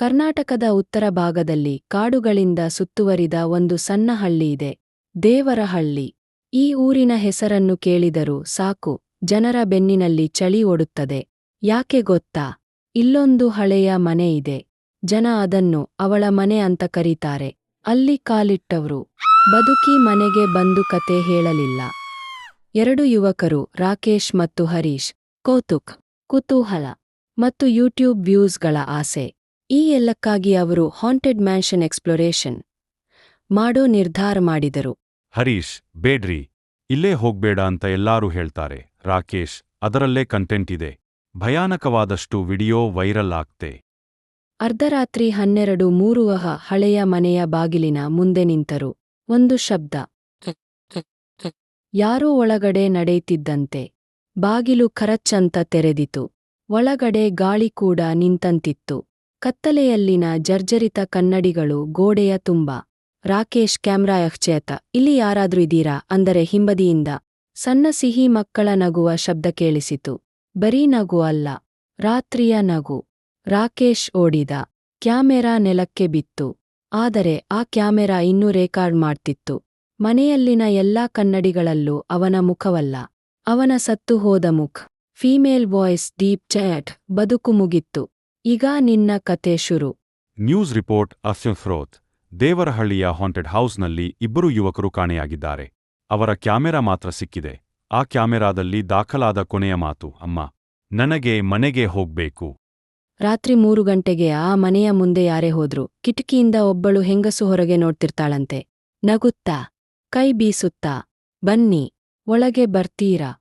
ಕರ್ನಾಟಕದ ಉತ್ತರ ಭಾಗದಲ್ಲಿ ಕಾಡುಗಳಿಂದ ಸುತ್ತುವರಿದ ಒಂದು ಸಣ್ಣ ಹಳ್ಳಿಯಿದೆ ದೇವರಹಳ್ಳಿ. ಈ ಊರಿನ ಹೆಸರನ್ನು ಕೇಳಿದರೂ ಸಾಕು, ಜನರ ಬೆನ್ನಿನಲ್ಲಿ ಚಳಿ ಓಡುತ್ತದೆ ಯಾಕೆ ಗೊತ್ತಾ? ಇಲ್ಲೊಂದು ಹಳೆಯ ಮನೆ ಇದೆ, ಜನ ಅದನ್ನು ಅವಳ ಮನೆ ಅಂತ ಕರೀತಾರೆ, ಅಲ್ಲಿ ಕಾಲಿಟ್ಟವ್ರು. ಬದುಕಿ ಮನೆಗೆ ಬಂದು ಕತೆ ಹೇಳಲಿಲ್ಲ. ಎರಡು ಯುವಕರು, ರಾಕೇಶ್ ಮತ್ತು ಹರೀಶ್, ಕೌತುಕ್, ಕುತೂಹಲ ಮತ್ತು ಯೂಟ್ಯೂಬ್ ವ್ಯೂಸ್ಗಳ ಆಸೆ. ಈ ಎಲ್ಲಕ್ಕಾಗಿ ಅವರು ಹಾಂಟೆಡ್ ಮ್ಯಾನ್ಷನ್ ಎಕ್ಸ್ಪ್ಲೋರೇಷನ್ ಮಾಡೋ ನಿರ್ಧಾರ ಮಾಡಿದರು. ಹರೀಶ್ ಬೇಡ್ರಿ. ಇಲ್ಲೇ ಹೋಗ್ಬೇಡ ಅಂತ ಎಲ್ಲಾರೂ ಹೇಳ್ತಾರೆ. ರಾಕೇಶ್ ಅದರಲ್ಲೇ ಕಂಟೆಂಟ್ ಇದೆ. ಭಯಾನಕವಾದಷ್ಟು ವಿಡಿಯೋ ವೈರಲ್ ಆಗ್ತೆ. ಅರ್ಧರಾತ್ರಿ ಹನ್ನೆರಡು ಮೂರುವಹ ಹಳೆಯ ಮನೆಯ ಬಾಗಿಲಿನ ಮುಂದೆ ನಿಂತರು. ಒಂದು ಶಬ್ದ. ಯಾರೋ ಒಳಗಡೆ ನಡೆಯುತ್ತಿದ್ದಂತೆ. ಬಾಗಿಲು ಖರಚ್ಚಂತ ತೆರೆದಿತು ಒಳಗಡೆ ಗಾಳಿ ಕೂಡ ನಿಂತಂತಿತ್ತು. ಕತ್ತಲೆಯಲ್ಲಿನ ಜರ್ಜರಿತ ಕನ್ನಡಿಗಳು ಗೋಡೆಯ ತುಂಬ. ರಾಕೇಶ್ ಕ್ಯಾಮ್ರಾ ಅಕ್ಷೇತ ಇಲ್ಲಿ ಯಾರಾದ್ರೂ ಇದೀರಾ ಅಂದರೆ ಹಿಂಬದಿಯಿಂದ. ಸಣ್ಣ ಸಿಹಿ ಮಕ್ಕಳ ನಗುವ ಶಬ್ದ ಕೇಳಿಸಿತು. ಬರೀ ನಗು ಅಲ್ಲ. ರಾತ್ರಿಯ ನಗು. ರಾಕೇಶ್ ಓಡಿದ. ಕ್ಯಾಮೆರಾ ನೆಲಕ್ಕೆ ಬಿತ್ತು. ಆದರೆ ಆ ಕ್ಯಾಮೆರಾ ಇನ್ನೂ ರೆಕಾರ್ಡ್ ಮಾಡ್ತಿತ್ತು. ಮನೆಯಲ್ಲಿನ ಎಲ್ಲಾ ಕನ್ನಡಿಗಳಲ್ಲೂ ಅವನ ಮುಖವಲ್ಲ. ಅವನ ಸತ್ತು ಹೋದ ಮುಖ್. ಫೀಮೇಲ್ ವಾಯ್ಸ್ ಡೀಪ್ ಚಾಟ್, ಬದುಕು ಮುಗಿತ್ತು. ಈಗ ನಿನ್ನ ಕತೆ ಶುರು. ನ್ಯೂಸ್ ರಿಪೋರ್ಟ್ ಅಸ್ಯಫ್ರೋತ್ ದೇವರಹಳ್ಳಿಯ ಹಾಂಟೆಡ್ ಹೌಸ್ನಲ್ಲಿ ಇಬ್ಬರು ಯುವಕರು ಕಾಣೆಯಾಗಿದ್ದಾರೆ. ಅವರ ಕ್ಯಾಮೆರಾ ಮಾತ್ರ ಸಿಕ್ಕಿದೆ. ಆ ಕ್ಯಾಮೆರಾದಲ್ಲಿ ದಾಖಲಾದ ಕೊನೆಯ ಮಾತು ಅಮ್ಮ ನನಗೆ ಮನೆಗೆ ಹೋಗ್ಬೇಕು. ರಾತ್ರಿ ಮೂರು ಗಂಟೆಗೆ ಆ ಮನೆಯ ಮುಂದೆ ಯಾರೇ ಹೋದ್ರು ಕಿಟಕಿಯಿಂದ ಒಬ್ಬಳು ಹೆಂಗಸು ಹೊರಗೆ ನೋಡ್ತಿರ್ತಾಳಂತೆ. ನಗುತ್ತಾ ಕೈ ಬೀಸುತ್ತಾ ಬನ್ನಿ ಒಳಗೆ ಬರ್ತೀರಾ?